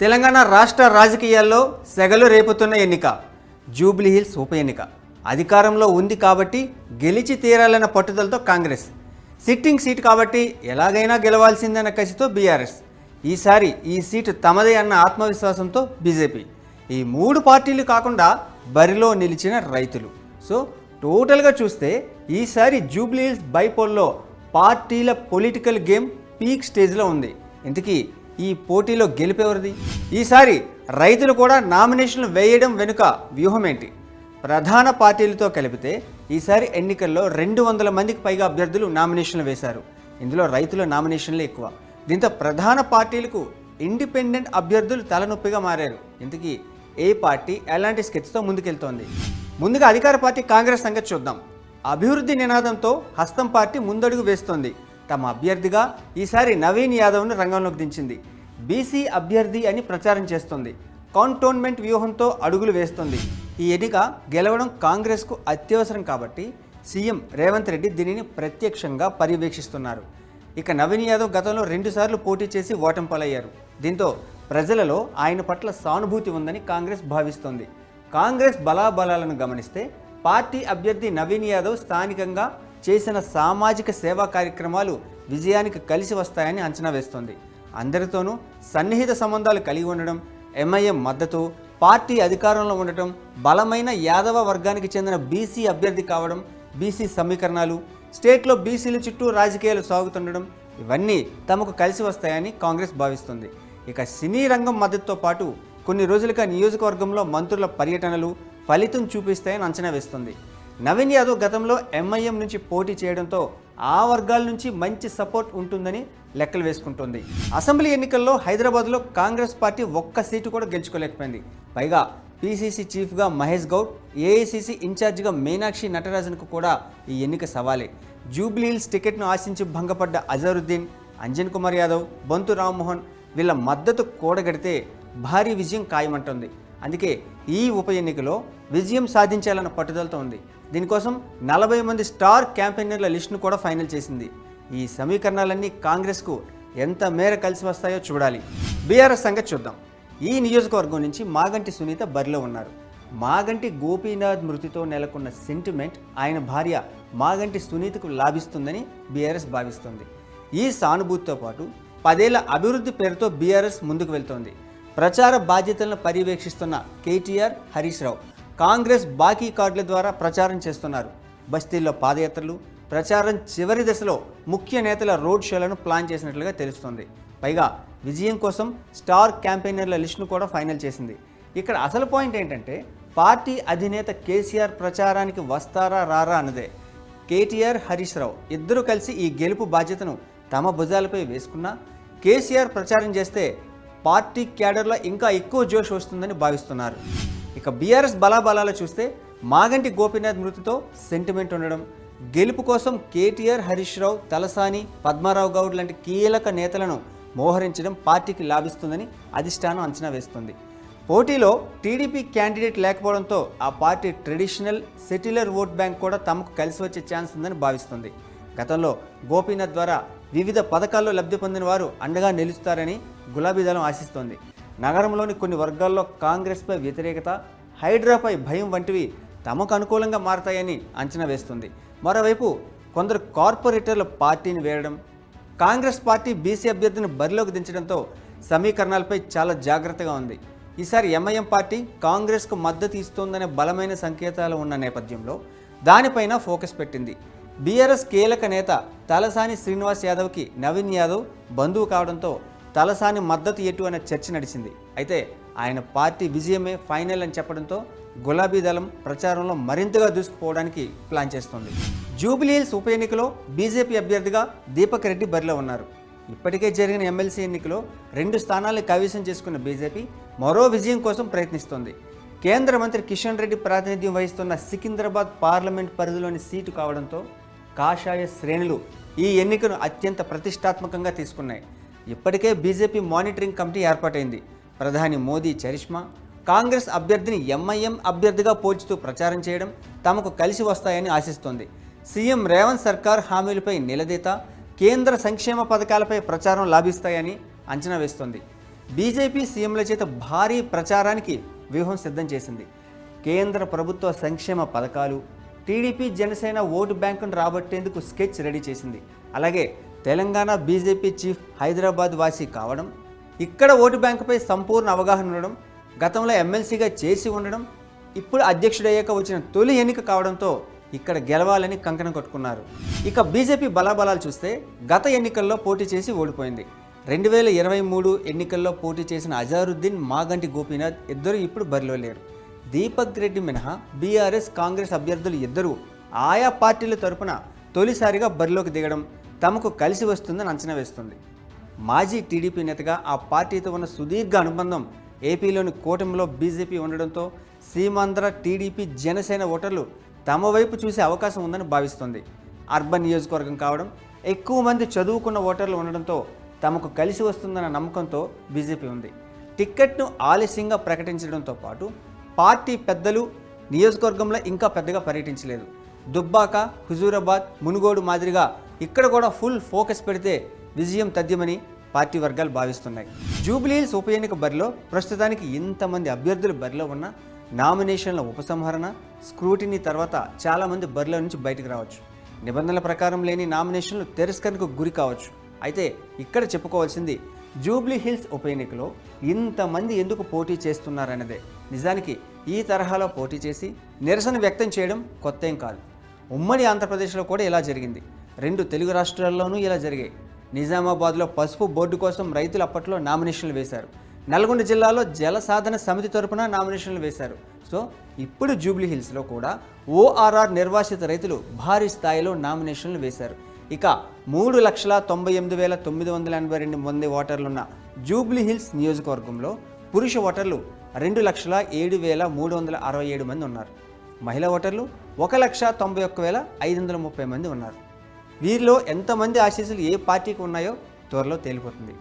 తెలంగాణ రాష్ట్ర రాజకీయాల్లో సెగలు రేపుతున్న ఎన్నిక. జూబ్లీ హిల్స్ ఉప ఎన్నిక. అధికారంలో ఉంది కాబట్టి గెలిచి తీరాలన్న పట్టుదలతో కాంగ్రెస్. సిట్టింగ్ సీట్ కాబట్టి ఎలాగైనా గెలవాల్సిందన్న కసితో బీఆర్ఎస్. ఈసారి ఈ సీటు తమదే అన్న ఆత్మవిశ్వాసంతో బీజేపీ. ఈ మూడు పార్టీలు కాకుండా బరిలో నిలిచిన రైతులు. సో టోటల్గా చూస్తే ఈసారి జూబ్లీ హిల్స్ బైపోల్లో పార్టీల పొలిటికల్ గేమ్ పీక్ స్టేజ్లో ఉంది. ఇంతకీ ఈ పోటీలో గెలిపేవరిది? ఈసారి రైతులు కూడా నామినేషన్లు వేయడం వెనుక వ్యూహం ఏంటి ప్రధాన పార్టీలతో కలిపితే ఈసారి ఎన్నికల్లో రెండు వందల మందికి పైగా అభ్యర్థులు నామినేషన్లు వేశారు. ఇందులో రైతుల నామినేషన్లే ఎక్కువ. దీంతో ప్రధాన పార్టీలకు ఇండిపెండెంట్ అభ్యర్థులు తలనొప్పిగా మారారు. ఇంతకీ ఏ పార్టీ ఎలాంటి స్కెచ్తో ముందుకెళ్తోంది? ముందుగా అధికార పార్టీ కాంగ్రెస్ సంగతి చూద్దాం. అభివృద్ధి నినాదంతో హస్తం పార్టీ ముందడుగు వేస్తోంది. తమ అభ్యర్థిగా ఈసారి నవీన్ యాదవ్ను రంగంలోకి దించింది. బీసీ అభ్యర్థి అని ప్రచారం చేస్తోంది. కాంటోన్మెంట్ వ్యూహంతో అడుగులు వేస్తోంది. ఈ ఎన్నిక గెలవడం కాంగ్రెస్కు అత్యవసరం కాబట్టి సీఎం రేవంత్ రెడ్డి దీనిని ప్రత్యక్షంగా పర్యవేక్షిస్తున్నారు. ఇక నవీన్ యాదవ్ గతంలో రెండుసార్లు పోటీ చేసి ఓటమి పాలయ్యారు దీంతో ప్రజలలో ఆయన పట్ల సానుభూతి ఉందని కాంగ్రెస్ భావిస్తోంది. కాంగ్రెస్ బలాబలాలను గమనిస్తే పార్టీ అభ్యర్థి నవీన్ యాదవ్ స్థానికంగా చేసిన సామాజిక సేవా కార్యక్రమాలు విజయానికి కలిసి వస్తాయని అంచనా వేస్తోంది. అందరితోనూ సన్నిహిత సంబంధాలు కలిగి ఉండడం ఎంఐఎం మద్దతు పార్టీ అధికారంలో ఉండటం బలమైన యాదవ వర్గానికి చెందిన బీసీ అభ్యర్థి కావడం బీసీ సమీకరణాలు స్టేట్లో బీసీల చుట్టూ రాజకీయాలు సాగుతుండడం ఇవన్నీ తమకు కలిసి వస్తాయని కాంగ్రెస్ భావిస్తుంది. ఇక సినీ రంగం మద్దతుతో పాటు కొన్ని రోజులుగా నియోజకవర్గంలో మంత్రుల పర్యటనలు ఫలితం చూపిస్తాయని అంచనా వేస్తుంది. నవీన్ యాదవ్ గతంలో ఎంఐఎం నుంచి పోటీ చేయడంతో ఆ వర్గాల నుంచి మంచి సపోర్ట్ ఉంటుందని లెక్కలు వేసుకుంటుంది. అసెంబ్లీ ఎన్నికల్లో హైదరాబాద్లో కాంగ్రెస్ పార్టీ ఒక్క సీటు కూడా గెలుచుకోలేకపోయింది. పైగా పీసీసీ చీఫ్గా మహేష్ గౌడ్ ఏఐసీసీ ఇన్ఛార్జిగా మీనాక్షి నటరాజన్కు కూడా ఈ ఎన్నిక సవాలే. జూబ్లీహిల్స్ టికెట్ను ఆశించి భంగపడ్డ అజరుద్దీన్ అంజన్ కుమార్ యాదవ్ బొంతు రామ్మోహన్ వీళ్ళ మద్దతు కూడగడితే భారీ విజయం ఖాయమంటుంది. అందుకే ఈ ఉప ఎన్నికలో విజయం సాధించాలన్న పట్టుదలతో ఉంది. దీనికోసం నలభై మంది స్టార్ క్యాంపెయినర్ల లిస్టును కూడా ఫైనల్ చేసింది. ఈ సమీకరణాలన్నీ కాంగ్రెస్కు ఎంత మేర కలిసి వస్తాయో చూడాలి. బీఆర్ఎస్ సంగతి చూద్దాం. ఈ నియోజకవర్గం నుంచి మాగంటి సునీత బరిలో ఉన్నారు. మాగంటి గోపీనాథ్ మృతితో నెలకొన్న సెంటిమెంట్ ఆయన భార్య మాగంటి సునీతకు లాభిస్తుందని బీఆర్ఎస్ భావిస్తుంది. ఈ సానుభూతితో పాటు పదేళ్ళ అభివృద్ధి పేరుతో బీఆర్ఎస్ ముందుకు వెళ్తోంది. ప్రచార బాధ్యతలను పర్యవేక్షిస్తున్న కేటీఆర్ హరీష్ రావు. కాంగ్రెస్ బాకీ కార్డుల ద్వారా ప్రచారం చేస్తున్నారు. బస్తీల్లో పాదయాత్రలు ప్రచారం చివరి దశలో ముఖ్య నేతల రోడ్ షోలను ప్లాన్ చేసినట్లుగా తెలుస్తోంది. పైగా విజయం కోసం స్టార్ క్యాంపెయినర్ల లిస్టును కూడా ఫైనల్ చేసింది. ఇక్కడ అసలు పాయింట్ ఏంటంటే పార్టీ అధినేత కేసీఆర్ ప్రచారానికి వస్తారా రారా అన్నదే. కేటీఆర్ హరీష్ రావు ఇద్దరూ కలిసి ఈ గెలుపు బాధ్యతను తమ భుజాలపై వేసుకున్నా కేసీఆర్ ప్రచారం చేస్తే పార్టీ క్యాడర్లో ఇంకా ఎక్కువ జోష్ వస్తుందని భావిస్తున్నారు. ఇక బీఆర్ఎస్ బలాబలాలు చూస్తే మాగంటి గోపీనాథ్ మృతితో సెంటిమెంట్ ఉండడం. గెలుపు కోసం కేటీఆర్ హరీష్ రావు తలసాని పద్మారావు గౌడ్ లాంటి కీలక నేతలను మోహరించడం పార్టీకి లాభిస్తుందని అధిష్టానం అంచనా వేస్తుంది. పోటీలో టీడీపీ క్యాండిడేట్ లేకపోవడంతో ఆ party traditional settler vote bank కూడా తమకు కలిసి వచ్చే ఛాన్స్ ఉందని భావిస్తుంది. గతంలో గోపీనాథ్ ద్వారా వివిధ పథకాల్లో లబ్ధి పొందిన వారు అండగా నిలుస్తారని గులాబీ దళం ఆశిస్తోంది. నగరంలోని కొన్ని వర్గాల్లో కాంగ్రెస్పై వ్యతిరేకత హైడ్రాపై భయం వంటివి తమకు అనుకూలంగా మారతాయని అంచనా వేస్తుంది. మరోవైపు కొందరు కార్పొరేటర్ల పార్టీని వేయడం కాంగ్రెస్ పార్టీ బీసీ అభ్యర్థిని బరిలోకి దించడంతో సమీకరణాలపై చాలా జాగ్రత్తగా ఉంది. ఈసారి ఎంఐఎం పార్టీ కాంగ్రెస్కు మద్దతు ఇస్తోందనే బలమైన సంకేతాలు ఉన్న నేపథ్యంలో దానిపైన ఫోకస్ పెట్టింది. బీఆర్ఎస్ కీలక నేత తలసాని శ్రీనివాస్ యాదవ్కి నవీన్ యాదవ్ బంధువు కావడంతో తలసాని మద్దతు ఎటు అనే చర్చ నడిచింది. అయితే ఆయన పార్టీ విజయమే ఫైనల్ అని చెప్పడంతో గులాబీ దళం ప్రచారంలో మరింతగా దూసుకుపోవడానికి ప్లాన్ చేస్తోంది. జూబిలీహిల్స్ ఉప ఎన్నికలో బీజేపీ అభ్యర్థిగా దీపక్ రెడ్డి బరిలో ఉన్నారు. ఇప్పటికే జరిగిన ఎమ్మెల్సీ ఎన్నికలో రెండు స్థానాలను కైవసం చేసుకున్న బీజేపీ మరో విజయం కోసం ప్రయత్నిస్తోంది. కేంద్ర మంత్రి కిషన్ రెడ్డి ప్రాతినిధ్యం వహిస్తున్న సికింద్రాబాద్ పార్లమెంట్ పరిధిలోని సీటు కావడంతో కాషాయ శ్రేణులు ఈ ఎన్నికను అత్యంత ప్రతిష్టాత్మకంగా తీసుకున్నాయి. ఇప్పటికే బీజేపీ మానిటరింగ్ కమిటీ ఏర్పాటైంది. ప్రధాని మోదీ చరిష్మా కాంగ్రెస్ అభ్యర్థిని ఎంఐఎం అభ్యర్థిగా పోల్చుతూ ప్రచారం చేయడం తమకు కలిసి వస్తాయని ఆశిస్తోంది. సీఎం రేవంత్ సర్కార్ హామీలపై నిలదీత కేంద్ర సంక్షేమ పథకాలపై ప్రచారం లాభిస్తాయని అంచనా వేస్తోంది. బీజేపీ సీఎంల చేత భారీ ప్రచారానికి వ్యూహం సిద్ధం చేసింది. కేంద్ర ప్రభుత్వ సంక్షేమ పథకాలు టీడీపీ జనసేన ఓటు బ్యాంకును రాబట్టేందుకు స్కెచ్ రెడీ చేసింది. అలాగే తెలంగాణ బీజేపీ చీఫ్ హైదరాబాద్ వాసి కావడం ఇక్కడ ఓటు బ్యాంకుపై సంపూర్ణ అవగాహన ఉండడం గతంలో ఎమ్మెల్సీగా చేసి ఉండడం ఇప్పుడు అధ్యక్షుడయ్యాక వచ్చిన తొలి ఎన్నిక కావడంతో ఇక్కడ గెలవాలని కంకణం కట్టుకున్నారు. ఇక బీజేపీ బలాబలాలు చూస్తే గత ఎన్నికల్లో పోటీ చేసి ఓడిపోయింది. రెండు వేల ఇరవై మూడు ఎన్నికల్లో పోటీ చేసిన అజారుద్దీన్ మాగంటి గోపీనాథ్ ఇద్దరు ఇప్పుడు బరిలో లేరు. దీపక్ రెడ్డి మినహా బీఆర్ఎస్ కాంగ్రెస్ అభ్యర్థులు ఇద్దరూ ఆయా పార్టీల తరపున తొలిసారిగా బరిలోకి దిగడం తమకు కలిసి వస్తుందని అంచనా వేస్తుంది. మాజీ టీడీపీ నేతగా ఆ పార్టీతో ఉన్న సుదీర్ఘ అనుబంధం ఏపీలోని కూటమిలో బీజేపీ ఉండడంతో సీమాంధ్ర టీడీపీ జనసేన ఓటర్లు తమ వైపు చూసే అవకాశం ఉందని భావిస్తుంది. అర్బన్ నియోజకవర్గం కావడం ఎక్కువ మంది చదువుకున్న ఓటర్లు ఉండడంతో తమకు కలిసి వస్తుందన్న నమ్మకంతో బీజేపీ ఉంది. టిక్కెట్ను ఆలస్యంగా ప్రకటించడంతో పాటు పార్టీ పెద్దలు నియోజకవర్గంలో ఇంకా పెద్దగా పర్యటించలేదు. దుబ్బాక హుజూరాబాద్ మునుగోడు మాదిరిగా ఇక్కడ కూడా ఫుల్ ఫోకస్ పెడితే విజయం తథ్యమని పార్టీ వర్గాలు భావిస్తున్నాయి. జూబ్లీహిల్స్ ఉప ఎన్నిక బరిలో ప్రస్తుతానికి ఇంతమంది అభ్యర్థులు బరిలో ఉన్న నామినేషన్ల ఉపసంహరణ స్క్రూటినీ తర్వాత చాలామంది బరిలో నుంచి బయటకు రావచ్చు. నిబంధనల ప్రకారం లేని నామినేషన్లు తిరస్కరణకు గురి కావచ్చు. అయితే ఇక్కడ చెప్పుకోవాల్సింది జూబ్లీ హిల్స్ ఉప ఎన్నికలో ఇంతమంది ఎందుకు పోటీ చేస్తున్నారన్నదే. నిజానికి ఈ తరహాలో పోటీ చేసి నిరసన వ్యక్తం చేయడం కొత్త ఏం కాదు. ఉమ్మడి ఆంధ్రప్రదేశ్లో కూడా ఇలా జరిగింది. రెండు తెలుగు రాష్ట్రాల్లోనూ ఇలా జరిగాయి. నిజామాబాద్లో పసుపు బోర్డు కోసం రైతులు అప్పట్లో నామినేషన్లు వేశారు. నల్గొండ జిల్లాలో జల సాధన సమితి తరపున నామినేషన్లు వేశారు. సో ఇప్పుడు జూబ్లీ హిల్స్లో కూడా ఓఆర్ఆర్ నిర్వాసిత రైతులు భారీ స్థాయిలో నామినేషన్లు వేశారు. ఇక మూడు లక్షల తొంభై ఎనిమిది వేల తొమ్మిది వందల ఎనభై రెండు మంది ఓటర్లున్న జూబ్లీ హిల్స్ నియోజకవర్గంలో పురుష ఓటర్లు రెండు లక్షల ఏడు వేల మూడు వందల అరవై ఏడు మంది ఉన్నారు. మహిళా ఓటర్లు ఒక లక్ష తొంభై ఒక్క వేల ఐదు వందల ముప్పై మంది ఉన్నారు. వీరిలో ఎంతమంది ఆశీస్సులు ఏ పార్టీకి ఉన్నాయో త్వరలో తేలిపోతుంది.